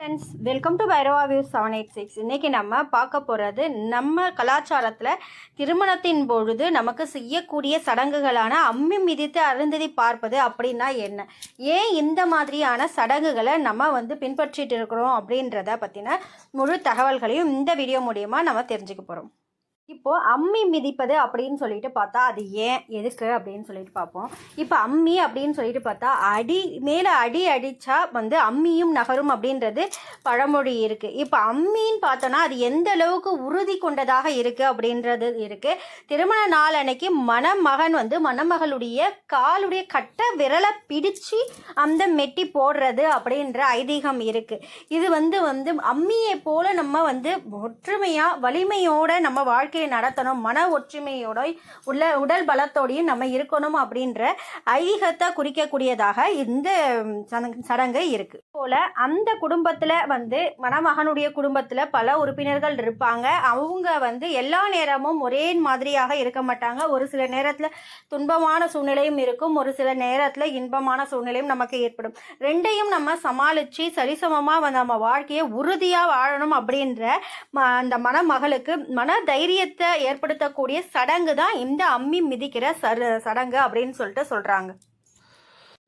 Friends welcome to Bhairava view seven eight six இன்றைக்கி நம்ம பார்க்க போகிறது நம்ம கலாச்சாரத்தில் திருமணத்தின் பொழுது நமக்கு செய்யக்கூடிய சடங்குகளான அம்மி மிதித்து அருந்ததி பார்ப்பது அப்படின்னா என்ன? ஏன் இந்த மாதிரியான சடங்குகளை நம்ம வந்து பின்பற்றிட்டு இருக்கிறோம் அப்படின்றத பற்றின முழு தகவல்களையும் இந்த வீடியோ மூலியமாக நம்ம தெரிஞ்சுக்க போகிறோம் இப்போ அம்மி மிதிப்பது அப்படின்னு சொல்லிட்டு பார்த்தா அது ஏன் எதுக்கு அப்படின்னு சொல்லிட்டு பார்ப்போம். இப்போ அம்மி அப்படின்னு சொல்லிட்டு பார்த்தா அடி மேலே அடி அடித்தா வந்து அம்மியும் நகரும் அப்படின்றது பழமொழி இருக்குது இப்போ அம்மின்னு பார்த்தோன்னா அது எந்த அளவுக்கு உறுதி கொண்டதாக இருக்குது அப்படின்றது இருக்குது திருமண நாள் அன்னைக்கு மணமகன் வந்து மணமகளுடைய காலுடைய கட்ட விரலை பிடிச்சு அந்த மெட்டி போடுறது அப்படின்ற ஐதீகம் இருக்குது இது வந்து வந்து அம்மியை போல நம்ம வந்து ஒற்றுமையாக வலிமையோட நம்ம வாழ்க்கை வாழ்க்கையை நடத்தணும் மன ஒற்றுமையோட உள்ள உடல் பலத்தோடையும் நம்ம இருக்கணும் அப்படின்ற ஐதீகத்தை குறிக்கக்கூடியதாக இந்த சடங்கு- இருக்கு. போல அந்த குடும்பத்தில் வந்து மணமகனுடைய குடும்பத்தில் பல உறுப்பினர்கள் இருப்பாங்க. அவங்க வந்து எல்லா நேரமும் ஒரே மாதிரியாக இருக்க மாட்டாங்க. ஒரு சில நேரத்தில் துன்பமான சூழ்நிலையும் இருக்கும். ஒரு சில நேரத்தில் இன்பமான சூழ்நிலையும் நமக்கு ஏற்படும். ரெண்டையும் நம்ம சமாளித்து சரிசமமாக நம்ம வாழ்க்கையை உறுதியாக வாழணும் அப்படின்ற அந்த மணமகளுக்கு மன தைரியத்தை ஏற்படுத்தக்கூடிய சடங்கு தான் இந்த அம்மி மிதிக்கிற சடங்கு அப்படின்னு சொல்லிட்டு சொல்கிறாங்க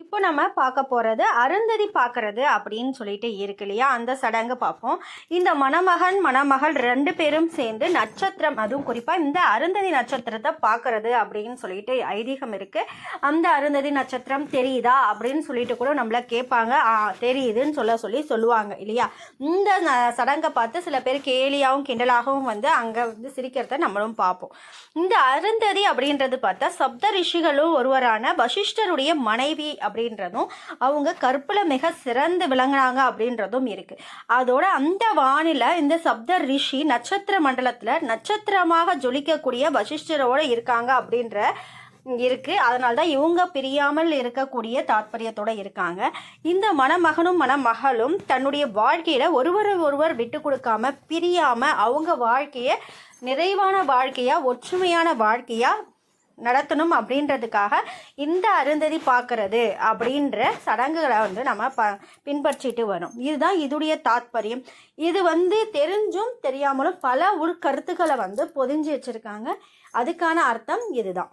இப்போ நம்ம பார்க்க போகிறது அருந்ததி பார்க்கறது அப்படின்னு சொல்லிட்டு இருக்கு இல்லையா? அந்த சடங்கு பார்ப்போம். இந்த மணமகன் மணமகள் ரெண்டு பேரும் சேர்ந்து நட்சத்திரம் அதுவும் குறிப்பாக இந்த அருந்ததி நட்சத்திரத்தை பார்க்கறது அப்படின்னு சொல்லிட்டு ஐதீகம் இருக்குது அந்த அருந்ததி நட்சத்திரம் தெரியுதா அப்படின்னு சொல்லிட்டு கூட நம்மள கேட்பாங்க. ஆ தெரியுதுன்னு சொல்ல சொல்லி சொல்லுவாங்க இல்லையா? இந்த சடங்கை பார்த்து சில பேர் கேலியாகவும் கிண்டலாகவும் வந்து அங்கே வந்து சிரிக்கிறத நம்மளும் பார்ப்போம். இந்த அருந்ததி அப்படின்றது பார்த்தா சப்த ரிஷிகளும் ஒருவரான வசிஷ்டருடைய மனைவி அப்படின்றதும் அவங்க கற்பில் மிக சிறந்து விளங்குனாங்க அப்படின்றதும் இருக்குது அதோட அந்த வானில இந்த சப்த ரிஷி நட்சத்திர மண்டலத்தில் நட்சத்திரமாக ஜொலிக்கக்கூடிய வசிஷ்டரோட இருக்காங்க அப்படின்ற இருக்கு. அதனால தான் இவங்க பிரியாமல் இருக்கக்கூடிய தாற்பயத்தோட இருக்காங்க. இந்த மணமகனும் மணமகளும் தன்னுடைய வாழ்க்கையில ஒருவரை ஒருவர் விட்டு கொடுக்காம பிரியாம அவங்க வாழ்க்கைய நிறைவான வாழ்க்கையா ஒற்றுமையான வாழ்க்கையா நடத்தணும் அப்படின்றதுக்காக இந்த அருந்ததி பார்க்கறது அப்படின்ற சடங்குகளை வந்து நம்ம ப பின்பற்றிட்டு வரோம். இதுதான் இதுடைய தாத்பரியம். இது வந்து தெரிஞ்சும் தெரியாமலும் பல உள்கருத்துக்களை வந்து பொதிஞ்சு வச்சுருக்காங்க. அதுக்கான அர்த்தம் இதுதான்.